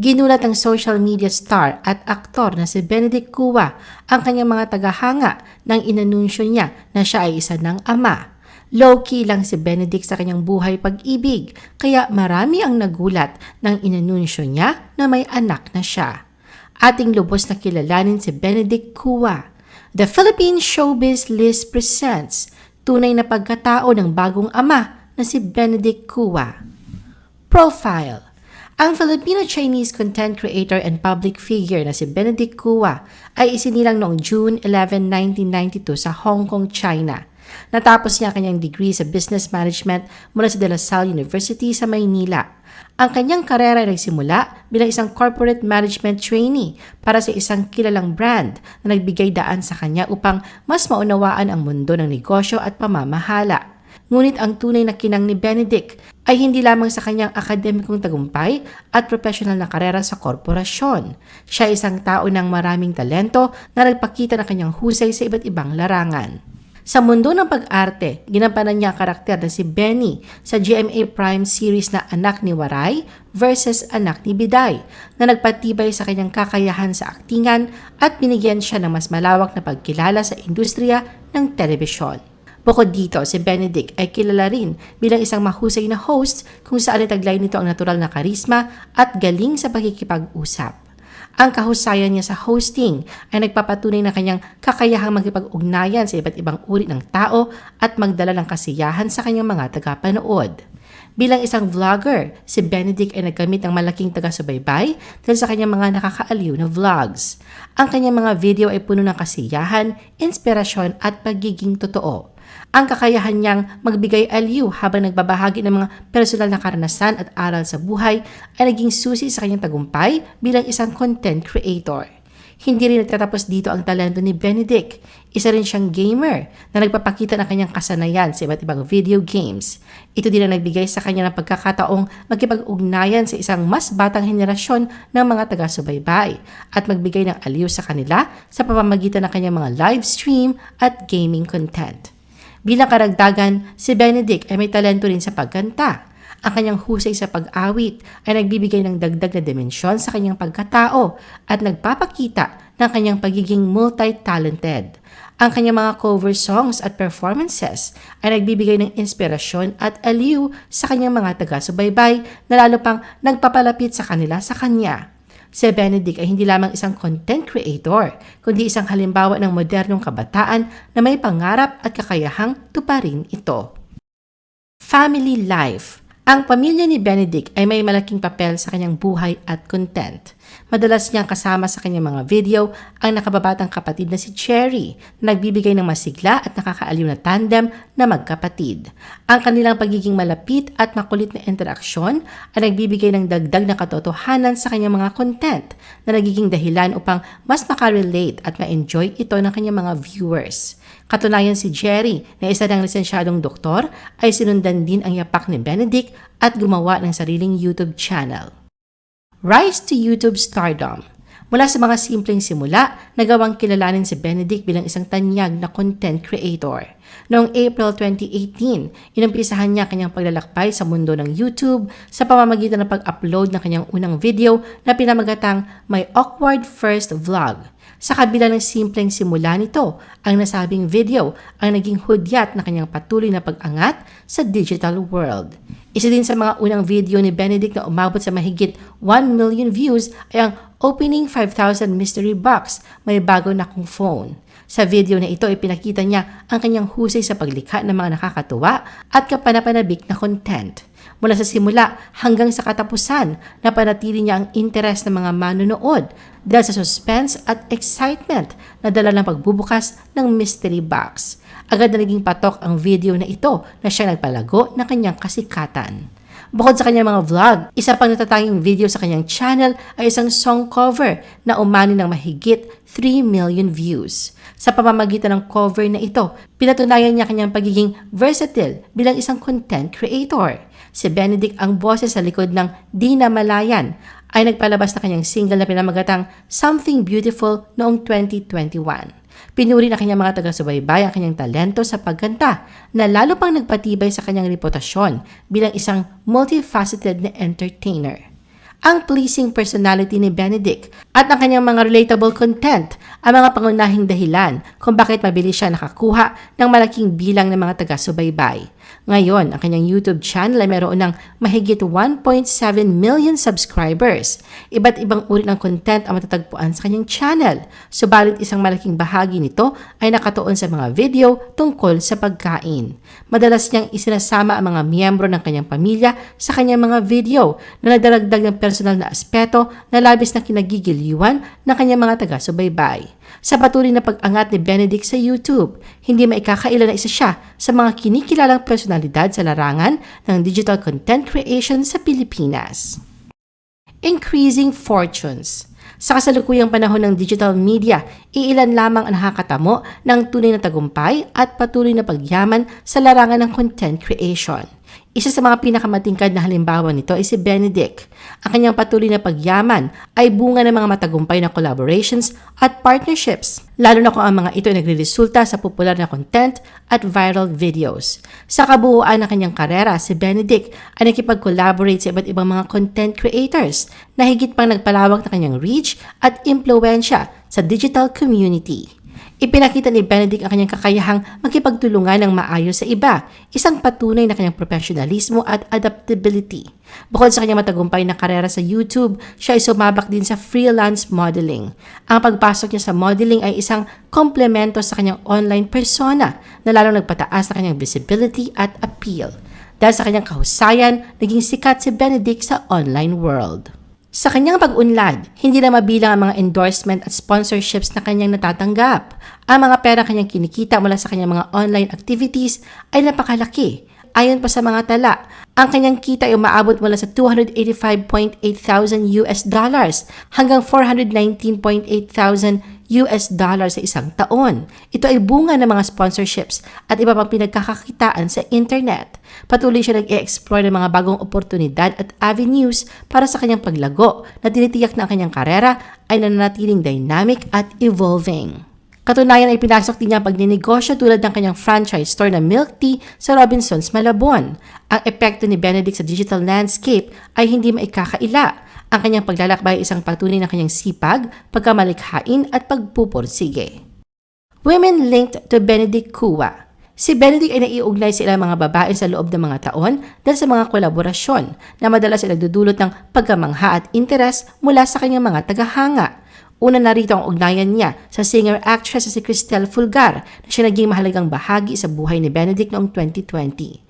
Ginulat ng social media star at aktor na si Benedict Cua ang kanyang mga tagahanga nang inanunsyo niya na siya ay isa ng ama. Low-key lang si Benedict sa kanyang buhay pag-ibig, kaya marami ang nagulat nang inanunsyo niya na may anak na siya. Ating lubos na kilalanin si Benedict Cua. The Philippine Showbiz List presents tunay na pagkatao ng bagong ama na si Benedict Cua. Profile Ang Filipino-Chinese content creator and public figure na si Benedict Cua ay isinilang noong June 11, 1992 sa Hong Kong, China. Natapos niya kanyang degree sa Business Management mula sa De La Salle University sa Maynila. Ang kanyang karera ay nagsimula bilang isang corporate management trainee para sa isang kilalang brand na nagbigay daan sa kanya upang mas maunawaan ang mundo ng negosyo at pamamahala. Ngunit ang tunay na kinang ni Benedict ay hindi lamang sa kanyang akademikong tagumpay at professional na karera sa korporasyon. Siya ay isang tao ng maraming talento na nagpakita ng kanyang husay sa iba't ibang larangan. Sa mundo ng pag-arte, ginampanan niya ang karakter na si Benny sa GMA Prime series na Anak ni Waray versus Anak ni Biday na nagpatibay sa kanyang kakayahan sa aktingan at binigyan siya ng mas malawak na pagkilala sa industriya ng telebisyon. Bukod dito, si Benedict ay kilala rin bilang isang mahusay na host kung saan itaglay nito ang natural na karisma at galing sa pagkikipag-usap. Ang kahusayan niya sa hosting ay nagpapatunay na kanyang kakayahang magkipag-ugnayan sa iba't ibang uri ng tao at magdala ng kasiyahan sa kanyang mga tagapanood. Bilang isang vlogger, si Benedict ay naggamit ng malaking taga-subaybay dahil sa kanyang mga nakakaaliw na vlogs. Ang kanyang mga video ay puno ng kasiyahan, inspirasyon at pagiging totoo. Ang kakayahan niyang magbigay aliw habang nagbabahagi ng mga personal na karanasan at aral sa buhay ay naging susi sa kanyang tagumpay bilang isang content creator. Hindi rin nagtatapos dito ang talento ni Benedict. Isa rin siyang gamer na nagpapakita ng kanyang kasanayan sa iba't ibang video games. Ito din ang nagbigay sa kanya ng pagkakataong magkipag-ugnayan sa isang mas batang henerasyon ng mga taga-subaybay at magbigay ng aliw sa kanila sa pamamagitan ng kanyang mga live stream at gaming content. Bilang karagdagan, si Benedict ay may talento rin sa pagkanta. Ang kanyang husay sa pag-awit ay nagbibigay ng dagdag na dimensyon sa kanyang pagkatao at nagpapakita ng kanyang pagiging multi-talented. Ang kanyang mga cover songs at performances ay nagbibigay ng inspirasyon at aliw sa kanyang mga taga-subaybay na lalo pang nagpapalapit sa kanila sa kanya. Si Benedict ay hindi lamang isang content creator, kundi isang halimbawa ng modernong kabataan na may pangarap at kakayahang tuparin ito. Family Life Ang pamilya ni Benedict ay may malaking papel sa kanyang buhay at content. Madalas niyang kasama sa kanyang mga video ang nakababatang kapatid na si Cherry na nagbibigay ng masigla at nakakaaliw na tandem na magkapatid. Ang kanilang pagiging malapit at makulit na interaksyon ay nagbibigay ng dagdag na katotohanan sa kanyang mga content na nagiging dahilan upang mas makarelate at ma-enjoy ito ng kanyang mga viewers. Katunayan si Jerry na isa ng lisensyadong doktor ay sinundan din ang yapak ni Benedict at gumawa ng sariling YouTube channel. Rise to YouTube stardom. Mula sa mga simpleng simula, nagawang kilalanin si Benedict bilang isang tanyag na content creator. Noong April 2018, inumpisahan niya kanyang paglalakbay sa mundo ng YouTube sa pamamagitan ng pag-upload ng kanyang unang video na pinamagatang My Awkward First Vlog. Sa kabila ng simpleng simula nito, ang nasabing video ang naging hudyat na kanyang patuloy na pag-angat sa digital world. Isa din sa mga unang video ni Benedict na umabot sa mahigit 1 million views ay ang Opening 5,000 Mystery Box, may bago na kong phone. Sa video na ito, ipinakita niya ang kanyang husay sa paglikha ng mga nakakatuwa at kapanapanabik na content. Mula sa simula hanggang sa katapusan, napanatili niya ang interes ng mga manonood dahil sa suspense at excitement na dala ng pagbubukas ng mystery box. Agad na naging patok ang video na ito na siya nagpalago ng kanyang kasikatan. Bukod sa kanyang mga vlog, isa pang natatanging video sa kanyang channel ay isang song cover na umani ng mahigit 3 million views. Sa pamamagitan ng cover na ito, pinatunayan niya kanyang pagiging versatile bilang isang content creator. Si Benedict ang boses sa likod ng Di Na Malayan ay nagpalabas na kanyang single na pinamagatang Something Beautiful noong 2021. Pinuri na kanyang mga taga-subaybay ang kanyang talento sa pagkanta na lalo pang nagpatibay sa kanyang reputasyon bilang isang multifaceted na entertainer. Ang pleasing personality ni Benedict at ang kanyang mga relatable content ang mga pangunahing dahilan kung bakit mabilis siya nakakuha ng malaking bilang ng mga taga-subaybay. Ngayon, ang kanyang YouTube channel ay meron ng mahigit 1.7 million subscribers. Iba't ibang uri ng content ang matatagpuan sa kanyang channel. Subalit isang malaking bahagi nito ay nakatuon sa mga video tungkol sa pagkain. Madalas niyang isinasama ang mga miyembro ng kanyang pamilya sa kanyang mga video na nagdaragdag ng personal na aspeto na labis na kinagigiliwan ng kanyang mga taga-subaybay. Sa patuloy na pag-angat ni Benedict sa YouTube, hindi maikakaila na isa siya sa mga kinikilalang personalidad sa larangan ng digital content creation sa Pilipinas. Increasing Fortunes sa kasalukuyang panahon ng digital media, iilan lamang ang nakakatamo ng tunay na tagumpay at patuloy na pagyaman sa larangan ng content creation. Isa sa mga pinakamatingkad na halimbawa nito ay si Benedict. Ang kanyang patuloy na pagyaman ay bunga ng mga matagumpay na collaborations at partnerships, lalo na kung ang mga ito ay nagre-resulta sa popular na content at viral videos. Sa kabuuan ng kanyang karera, si Benedict ay nakipag-collaborate sa iba't ibang mga content creators na higit pang nagpalawak ng kanyang reach at impluensya sa digital community. Ipinakita ni Benedict ang kanyang kakayahang makipagtulungan ng maayos sa iba, isang patunay na kanyang professionalismo at adaptability. Bukod sa kanyang matagumpay na karera sa YouTube, siya ay sumabak din sa freelance modeling. Ang pagpasok niya sa modeling ay isang komplemento sa kanyang online persona na lalong nagpataas sa kanyang visibility at appeal. Dahil sa kanyang kahusayan, naging sikat si Benedict sa online world. Sa kanyang pag-unlad, hindi na mabilang ang mga endorsement at sponsorships na kanyang natatanggap. Ang mga pera kanyang kinikita mula sa kanyang mga online activities ay napakalaki. Ayon pa sa mga tala, ang kanyang kita ay umaabot mula sa 285.8 thousand US dollars hanggang 419.8 thousand US dollars sa isang taon. Ito ay bunga ng mga sponsorships at iba pang pinagkakakitaan sa internet. Patuloy siya nag-e-explore ng mga bagong oportunidad at avenues para sa kanyang paglago na tinitiyak na ang kanyang karera ay nananatiling dynamic at evolving. Katunayan ay pinasok din niya ang pagninegosyo tulad ng kanyang franchise store na milk tea sa Robinsons, Malabon. Ang epekto ni Benedict sa digital landscape ay hindi maikakaila ang kanyang paglalakbay ay isang pagtunay ng kanyang sipag, pagkamalikhain at pagpupursige. Women linked to Benedict Kua Si Benedict ay naiugnay sa ilang mga babae sa loob ng mga taon dahil sa mga kolaborasyon na madalas ay nagdudulot ng pagkamangha at interes mula sa kanyang mga tagahanga. Una na rito ang ugnayan niya sa singer-actress na si Cristel Fulgar na siya naging mahalagang bahagi sa buhay ni Benedict noong 2020.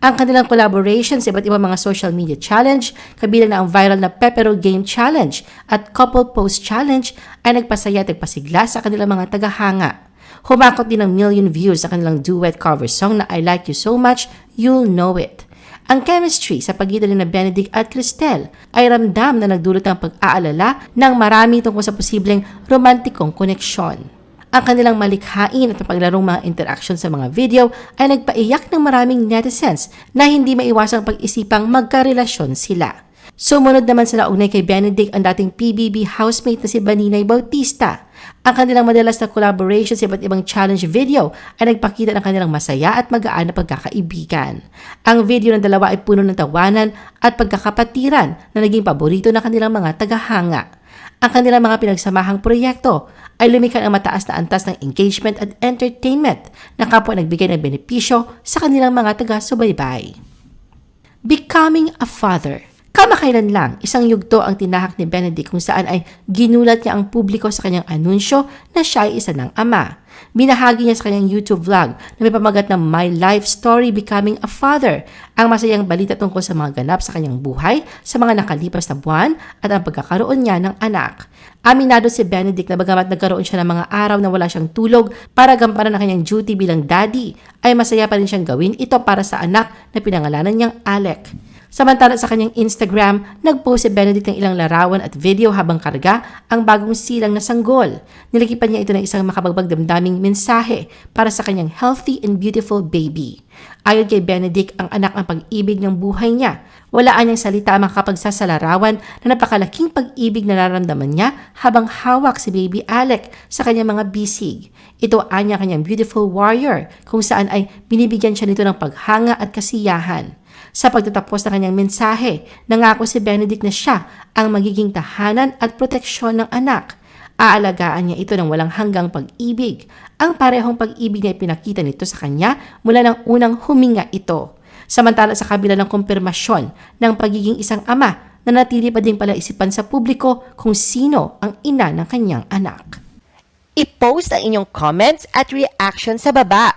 Ang kanilang collaboration sa iba't ibang mga social media challenge, kabilang na ang viral na Pepero Game Challenge at Couple Post Challenge ay nagpasaya at nagpasigla sa kanilang mga tagahanga. Humakot din ng million views sa kanilang duet cover song na I Like You So Much, You'll Know It. Ang chemistry sa pagitan ni Benedict at Cristel ay ramdam na nagdulot ng pag-aalala ng marami tungkol sa posibleng romantikong koneksyon. Ang kanilang malikhain at paglarong mga interaction sa mga video ay nagpaiyak ng maraming netizens na hindi maiwasang pag-isipang magkarelasyon sila. Sumunod naman sa naugnay kay Benedict ang dating PBB housemate na si Baninay Bautista. Ang kanilang madalas na collaboration sa iba't ibang challenge video ay nagpakita ng kanilang masaya at magaan na pagkakaibigan. Ang video ng dalawa ay puno ng tawanan at pagkakapatiran na naging paborito ng kanilang mga tagahanga. Ang kanilang mga pinagsamahang proyekto ay lumikha ng mataas na antas ng engagement at entertainment na kapwa nagbigay ng benepisyo sa kanilang mga taga-subaybay. Becoming a Father Kamakailan lang, isang yugto ang tinahak ni Benedict kung saan ay ginulat niya ang publiko sa kanyang anunsyo na siya ay isa ng ama. Binahagi niya sa kanyang YouTube vlog na may pamagat na My Life Story Becoming a Father, ang masayang balita tungkol sa mga ganap sa kanyang buhay sa mga nakalipas na buwan at ang pagkakaroon niya ng anak. Aminado si Benedict na bagamat nagkaroon siya ng mga araw na wala siyang tulog para gampanan ang kanyang duty bilang daddy, ay masaya pa rin siyang gawin ito para sa anak na pinangalanan niyang Alec. Samantala sa kanyang Instagram, nagpost si Benedict ng ilang larawan at video habang karga ang bagong silang na sanggol. Nilikipan niya ito ng isang makabagbag damdaming mensahe para sa kanyang healthy and beautiful baby. Ayon kay Benedict, ang anak ang pag-ibig ng buhay niya. Walaan niyang salita ang makapagsasalarawan na napakalaking pag-ibig na nararamdaman niya habang hawak si baby Alec sa kanyang mga bisig. Ito anya kanyang beautiful warrior kung saan ay binibigyan siya nito ng paghanga at kasiyahan. Sa pagtatapos ng kanyang mensahe, nangako si Benedict na siya ang magiging tahanan at proteksyon ng anak. Aalagaan niya ito ng walang hanggang pag-ibig. Ang parehong pag-ibig na ipinakita nito sa kanya mula ng unang huminga ito. Samantala sa kabila ng kumpirmasyon ng pagiging isang ama, nanatili pa din pala isipan sa publiko kung sino ang ina ng kanyang anak. I-post ang inyong comments at reaction sa baba.